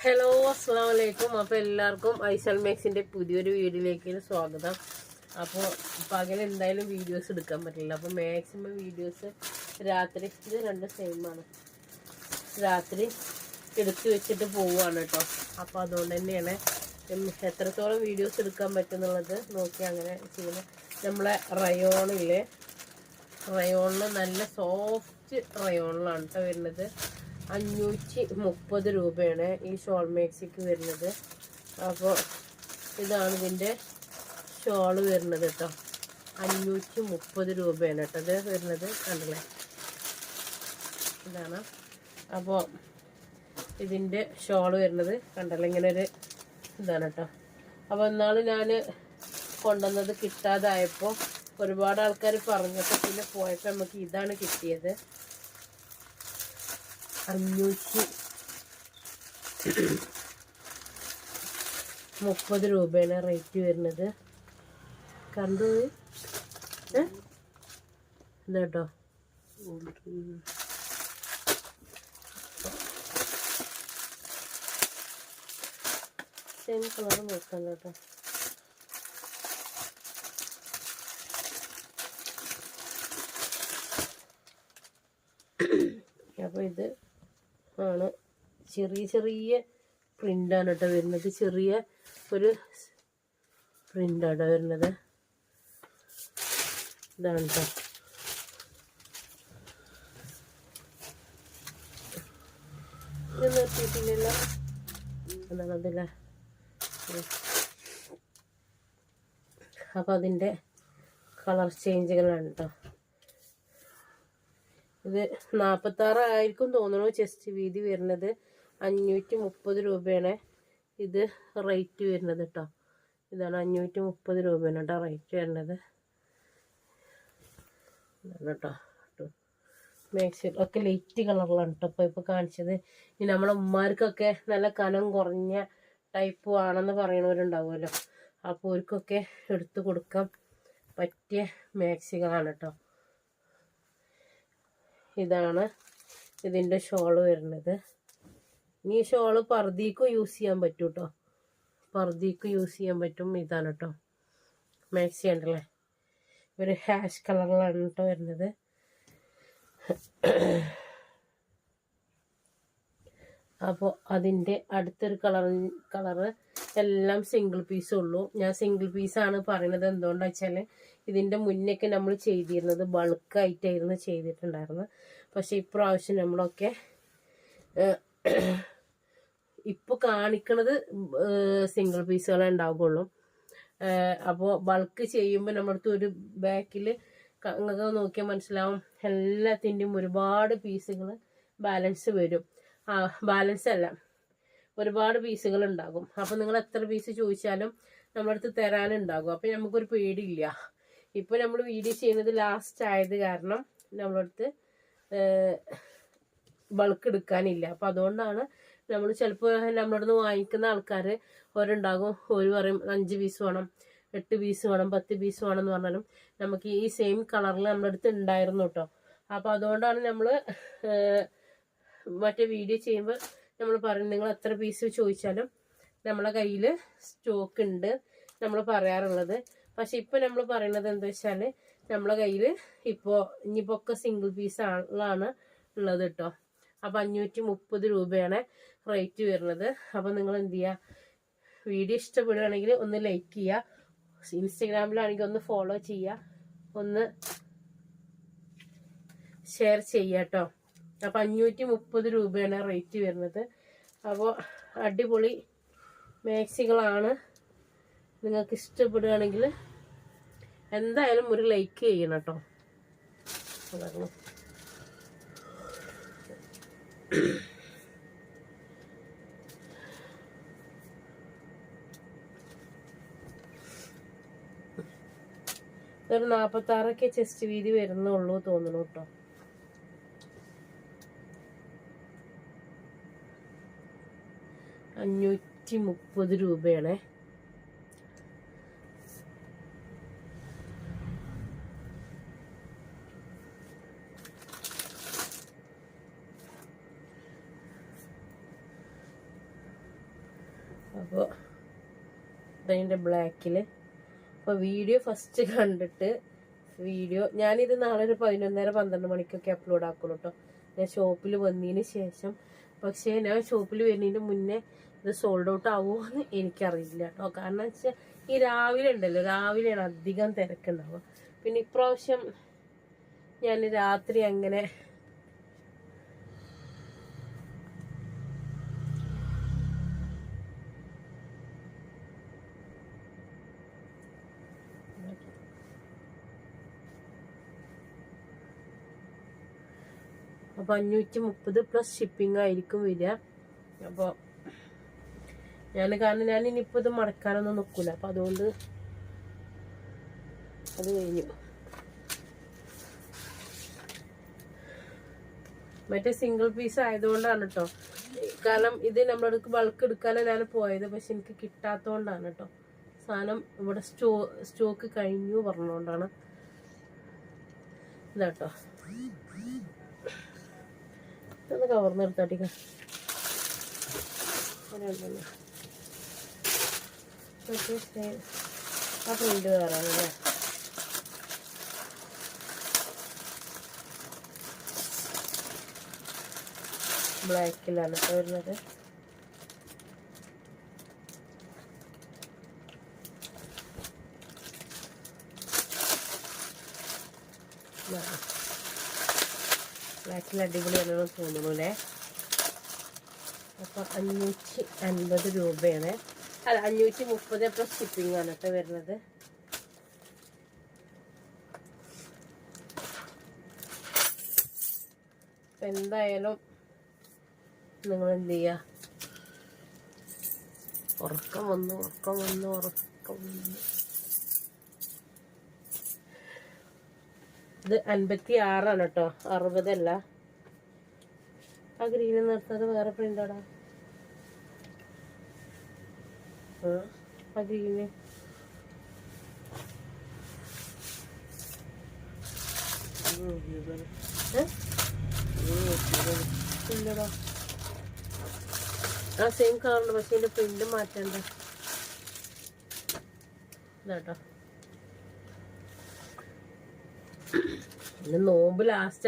Hello അസ്സാം വലൈക്കും അപ്പോൾ എല്ലാവർക്കും ഐസൽ മാക്സിന്റെ പുതിയൊരു വീഡിയോയിലേക്ക് സ്വാഗതം. അപ്പോൾ പകൽ എന്തായാലും വീഡിയോസ് എടുക്കാൻ പറ്റില്ല. അപ്പോൾ മാക്സിമം വീഡിയോസ് രാത്രി ഇത് രണ്ട് സെയിമാണ് രാത്രി എടുത്തു വെച്ചിട്ട് പോവുകയാണ് കേട്ടോ അപ്പോൾ അതുകൊണ്ട് തന്നെയാണ് എത്രത്തോളം വീഡിയോസ് എടുക്കാൻ പറ്റുന്നുള്ളത് നോക്കി അങ്ങനെ ചെയ്യുന്നത് നമ്മളെ റയോണില്ലേ റയോണിൽ നല്ല സോഫ്റ്റ് റയോണിലാണ് കേട്ടോ വരുന്നത്. അഞ്ഞൂറ്റി മുപ്പത് രൂപയാണ് ഈ ഷോൾ മേക്സിക്ക് വരുന്നത്. അപ്പോൾ ഇതാണ് ഇതിന്റെ ഷോൾ വരുന്നത് കേട്ടോ. അഞ്ഞൂറ്റി മുപ്പത് രൂപയാണ് കേട്ടോ വരുന്നത്. കണ്ടില്ലേ? ഇതാണ്. അപ്പോൾ ഇതിന്റെ ഷോൾ വരുന്നത്. കണ്ടല്ലോ? ഇങ്ങനെ ഒരു ഇതാണ് കേട്ടോ. അപ്പോൾ എന്നാൾ ഞാൻ കൊണ്ടുവന്നത് കിട്ടാതായപ്പോൾ ഒരുപാട് ആൾക്കാർ പറഞ്ഞപ്പോൾ പിന്നെ പോയപ്പോൾ നമുക്ക് ഇതാണ് കിട്ടിയത്. അഞ്ഞൂറ്റി മുപ്പത് രൂപയാണ് റേറ്റ് വരുന്നത്. കണ്ടു? ഇതാട്ടോ സെയിം കളർ നോക്കാം കേട്ടോ. അപ്പോൾ ഇത് ആണ്. ചെറിയ ചെറിയ പ്രിന്റാണ് കേട്ടോ വരുന്നത്. ചെറിയ ഒരു പ്രിന്റാണ് വരുന്നത്. ഇതാണ് കേട്ടോ ഇത് അപ്പോൾ അതിന്റെ കളർ ചേഞ്ചുകളാണ് കേട്ടോ ഇത് നാൽപ്പത്താറായിരിക്കും തോന്നുന്നു ചെസ്റ്റ് വീതി വരുന്നത്. അഞ്ഞൂറ്റി മുപ്പത് രൂപയാണ് ഇത് റേറ്റ് വരുന്നത് കേട്ടോ ഇതാണ് അഞ്ഞൂറ്റി മുപ്പത് രൂപയാണ് കേട്ടോ റേറ്റ് വരുന്നത്. കേട്ടോ മാക്സി ഒക്കെ ലൈറ്റ് കളറിലാണ് കേട്ടോ ഇപ്പോൾ ഇപ്പോൾ കാണിച്ചത്. ഇനി നമ്മളെ ഉമ്മാർക്കൊക്കെ നല്ല കനം കുറഞ്ഞ ടൈപ്പ് ആണെന്ന് പറയണവരുണ്ടാവുമല്ലോ. അപ്പോൾ അവർക്കൊക്കെ എടുത്തു കൊടുക്കാൻ പറ്റിയ മാക്സികളാണ് കേട്ടോ ഇതാണ് ഇതിന്റെ ഷോൾ വരുന്നത്. ഇനി ഷോൾ പർദ്ദീക്കും യൂസ് ചെയ്യാൻ പറ്റും കേട്ടോ പർദ്ദീക്കും യൂസ് ചെയ്യാൻ പറ്റും ഇതാണ് കേട്ടോ മാക്സി ഉണ്ടല്ലേ ഒരു ഹാഷ് കളറിലാണ് കേട്ടോ വരുന്നത്. അപ്പോൾ അതിന്റെ അടുത്തൊരു കളർ കളറ് എല്ലാം സിംഗിൾ പീസേ ഉള്ളൂ. ഞാൻ സിംഗിൾ പീസാണ് പറയുന്നത് എന്തുകൊണ്ടാ വെച്ചാൽ ഇതിന്റെ മുന്നൊക്കെ നമ്മൾ ചെയ്തിരുന്നത് ബൾക്കായിട്ടായിരുന്നു ചെയ്തിട്ടുണ്ടായിരുന്നത് പക്ഷേ ഇപ്രാവശ്യം നമ്മളൊക്കെ ഇപ്പോൾ കാണിക്കണത് സിംഗിൾ പീസുകളെ ഉണ്ടാവുകയുള്ളൂ. അപ്പോൾ ബൾക്ക് ചെയ്യുമ്പോൾ നമ്മുടെ ഒരു ബാക്കിൽ നോക്കിയാൽ മനസ്സിലാവും. എല്ലാത്തിന്റെയും ഒരുപാട് പീസുകൾ ബാലൻസ് വരും. ബാലൻസ് അല്ല. ഒരുപാട് പീസുകൾ ഉണ്ടാകും. അപ്പം നിങ്ങൾ എത്ര പീസ് ചോദിച്ചാലും നമ്മളടുത്ത് തരാനുണ്ടാകും അപ്പം നമുക്കൊരു പേടിയില്ല. ഇപ്പോൾ നമ്മൾ വീഡിയോ ചെയ്യുന്നത് ലാസ്റ്റ് ആയത് കാരണം നമ്മളടുത്ത് ബൾക്ക് എടുക്കാനില്ല. അപ്പം അതുകൊണ്ടാണ് നമ്മൾ ചിലപ്പോൾ നമ്മളടുന്ന് വാങ്ങിക്കുന്ന ആൾക്കാർ ഓരുണ്ടാകും ഒരു പറയും അഞ്ച് പീസ് വേണം എട്ട് പീസ് വേണം പത്ത് പീസ് വേണം എന്ന് പറഞ്ഞാലും നമുക്ക് ഈ സെയിം കളറിൽ നമ്മുടെ അടുത്ത് ഉണ്ടായിരുന്നു കേട്ടോ അപ്പോൾ അതുകൊണ്ടാണ് നമ്മൾ മറ്റേ വീഡിയോ ചെയ്യുമ്പോൾ നമ്മൾ പറയും നിങ്ങൾ എത്ര പീസ് ചോദിച്ചാലും നമ്മളെ കയ്യിൽ സ്റ്റോക്ക് ഉണ്ട് നമ്മൾ പറയാറുള്ളത്. പക്ഷെ ഇപ്പം നമ്മൾ പറയുന്നത് എന്താ വെച്ചാൽ നമ്മളെ കയ്യിൽ ഇപ്പോൾ ഇനിയിപ്പോൾ ഒക്കെ സിംഗിൾ പീസാണ് ഉള്ളത് കേട്ടോ അപ്പം അഞ്ഞൂറ്റി മുപ്പത് രൂപയാണ് റേറ്റ് വരുന്നത്. അപ്പം നിങ്ങൾ എന്ത് ചെയ്യുക വീഡിയോ ഇഷ്ടപ്പെടുകയാണെങ്കിൽ ഒന്ന് ലൈക്ക് ചെയ്യുക ഇൻസ്റ്റഗ്രാമിലാണെങ്കിൽ ഒന്ന് ഫോളോ ചെയ്യുക ഒന്ന് ഷെയർ ചെയ്യാം കേട്ടോ അപ്പം അഞ്ഞൂറ്റി മുപ്പത് രൂപയാണ് റേറ്റ് വരുന്നത്. അപ്പോൾ അടിപൊളി മാക്സികളാണ്. നിങ്ങൾക്ക് ഇഷ്ടപ്പെടുകയാണെങ്കിൽ എന്തായാലും ഒരു ലൈക്ക് ചെയ്യണം കേട്ടോ അതാണ്? ഇതൊരു നാൽപ്പത്താറൊക്കെ ചെസ്റ്റ് വീതി വരുന്നുള്ളൂ തോന്നുന്നു കേട്ടോ അഞ്ഞൂറ്റി മുപ്പത് രൂപയാണ്. അപ്പോൾ അതിന്റെ ബ്ലാക്കിൽ അപ്പോൾ വീഡിയോ ഫസ്റ്റ് കണ്ടിട്ട് വീഡിയോ ഞാനിത് നാളെ ഒരു പതിനൊന്നര പന്ത്രണ്ട് മണിക്കൊക്കെ അപ്ലോഡ് ആക്കുള്ളൂ കേട്ടോ ഞാൻ ഷോപ്പിൽ വന്നതിന് ശേഷം. പക്ഷേ ഞാൻ ഷോപ്പിൽ വരുന്നതിന് മുന്നേ ഇത് സോൾഡ് ഔട്ട് ആവുമോ എന്ന് എനിക്കറിയില്ല കേട്ടോ. കാരണം വെച്ചാൽ ഈ രാവിലെ ഉണ്ടല്ലോ രാവിലെയാണ് അധികം തിരക്കുണ്ടാവുക. പിന്നെ ഇപ്രാവശ്യം ഞാൻ രാത്രി അങ്ങനെ അപ്പോൾ അഞ്ഞൂറ്റി മുപ്പത് പ്ലസ് ഷിപ്പിംഗ് ആയിരിക്കും വരിക. അപ്പോൾ ഞാൻ കാരണം ഞാൻ ഇനിയിപ്പോൾ ഇത് മടക്കാനൊന്നും നിൽക്കില്ല അപ്പം അതുകൊണ്ട് അത് കഴിഞ്ഞു. മറ്റേ സിംഗിൾ പീസ് ആയതുകൊണ്ടാണ് കേട്ടോ കാരണം ഇത് നമ്മളടുക്ക് ബൾക്ക് എടുക്കാനാണ് ഞാൻ പോയത്. പക്ഷെ എനിക്ക് കിട്ടാത്തതുകൊണ്ടാണ് കേട്ടോ സാധനം ഇവിടെ സ്റ്റോ സ്റ്റോക്ക് കഴിഞ്ഞു പറഞ്ഞുകൊണ്ടാണ് ഇതാട്ടോ ഒന്ന് കവർന്നെടുത്താട്ടിക്കാം ഉണ്ടല്ലോ മറ്റേ സേ- ആ പ്രിന്റ് വേറാണല്ലേ ബ്ലാക്കിലാണ് കേട്ടോ വരുന്നത് ബ്ലാക്കിൽ അടിപൊളിയാണെന്ന് തോന്നുന്നു അല്ലേ അപ്പോൾ അഞ്ഞൂറ്റി അൻപത് രൂപയാണ്. അല്ല അഞ്ഞൂറ്റി മുപ്പത് പ്ലസ് ഷിപ്പിംഗ് ആണ് കേട്ടോ വരുന്നത്. എന്തായാലും നിങ്ങൾ എന്ത് ചെയ്യുക ഉറക്കം വന്നു ഉറക്കം വന്നു ഉറക്കം വന്നു. ഇത് അൻപത്തി ആറാണ് കേട്ടോ അറുപതല്ല. ആ ഗ്രീന് നിർത്തുന്നത് വേറെ പ്രിന്റാടാ ഏ? ഇല്ലടാ. ആ സെയിം കളറുണ്ട് പക്ഷെ ഇതിന്റെ പ്രിന്റ് മാറ്റണ്ട. ഇതാട്ടോ. ഇത് നോമ്പ് ലാസ്റ്റ്